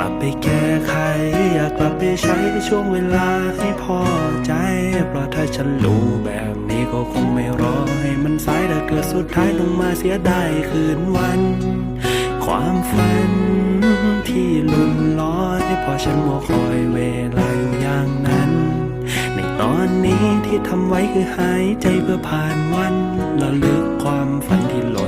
กลับไปแก้ไข อยากกลับไปใช้ช่วงเวลาให้พอใจ เพราะถ้าฉันรู้แบบนี้ก็คงไม่รอให้มันสายแต่เกิดสุดท้ายต้องมาเสียดายคืนวัน ความฝันที่ลุนลอยเพราะฉันมัวคอยเวลาอยู่อย่างนั้น ในตอนนี้ที่ทำไว้คือหายใจเพื่อผ่านวันระลึกความฝันที่หล่น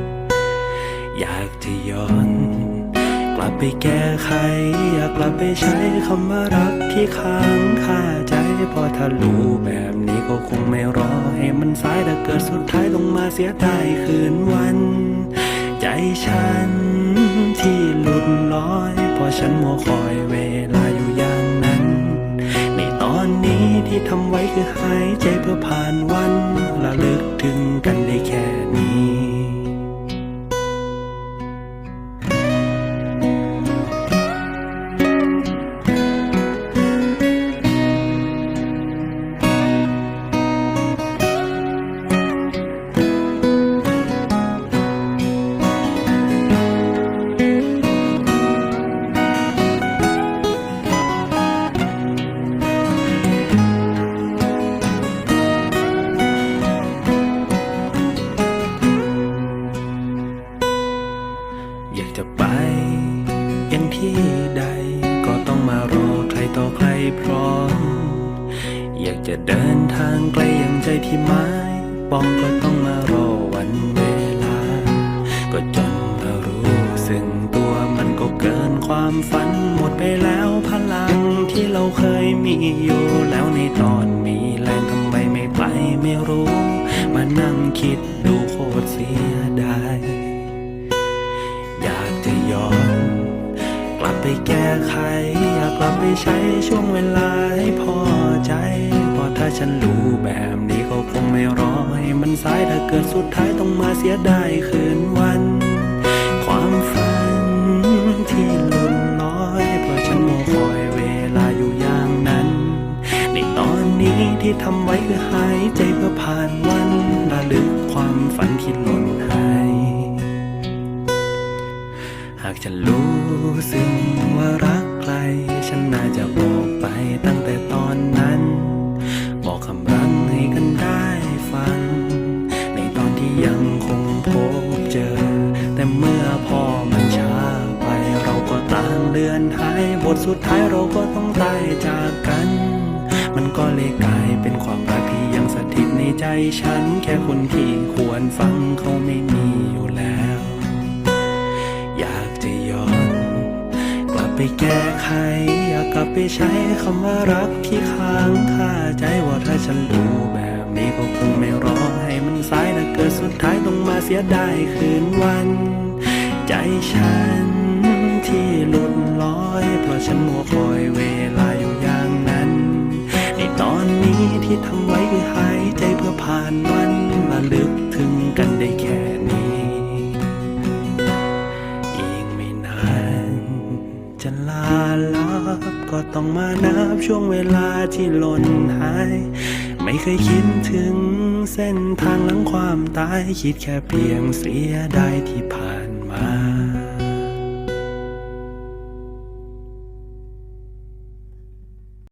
ย้อน กลับไปแก้ไข อยากกลับไปใช้คำว่ารักที่ค้างคาใจพอถ้ารู้แบบนี้ก็คงไม่รอ ให้มันสายแต่เกิดสุดท้ายต้องมาเสียดายคืนวัน ใจฉันที่หลุดลอยพราะฉันมัวคอยเวลาอยู่อย่างนั้น ในตอนนี้ที่ทำไว้คือหายใจเพื่อผ่าน ใครพร้อม อยากจะเดินทางไกลอย่างใจที่หมายปองก็ต้องมารอวันเวลา ก็จนมารู้ซึ่งตัวมันก็เกินความฝันหมดไปแล้วพลังที่เราเคยมีอยู่แล้วในตอนมีแรงทำไมไม่ไปไม่รู้ มานั่งคิดดูโคตรเสียดาย ไปแก้ไข อยากกลับไปใช้ช่วงเวลาให้พอใจเพราะถ้าฉันรู้แบบนี้ก็คงไม่รอให้มันสายถ้าเกิดสุดท้ายต้องมาเสียดายคืนวัน ความฝันที่ลุนลอย เพราะฉันมัวคอยเวลาอยู่อย่างนั้น ในตอนนี้ที่ทำไว้คือหายใจเพื่อผ่านวันระลึกความฝันที่หล่นหายหากฉันรู้ ไปตั้งแต่ตอนนั้น บอกคำรังให้กันได้ฟัง ในตอนที่ยังคงพบเจอ แต่เมื่อพอมันช้าไปเราก็ต่างเดือนหายบทสุดท้ายเราก็ต้องตายจากกัน มันก็เลยกลายเป็นความรักที่ยังสถิตในใจฉัน แค่คนที่ควรฟังเขาไม่ แก้ไข อยากกลับไปใช้คำว่ารักที่ค้างคาใจว่าถ้าฉันรู้แบบนี้ก็คงไม่รอให้มันสายแต่เกิดสุดท้ายต้องมาเสียดายคืนวัน ใจฉันที่หลุดลอย เพราะฉันมัวคอย ต้องมานับช่วงเวลาที่หล่นหาย ไม่เคยคิดถึงเส้นทางหลังความตาย คิดแค่เพียงเสียดายที่ผ่านมา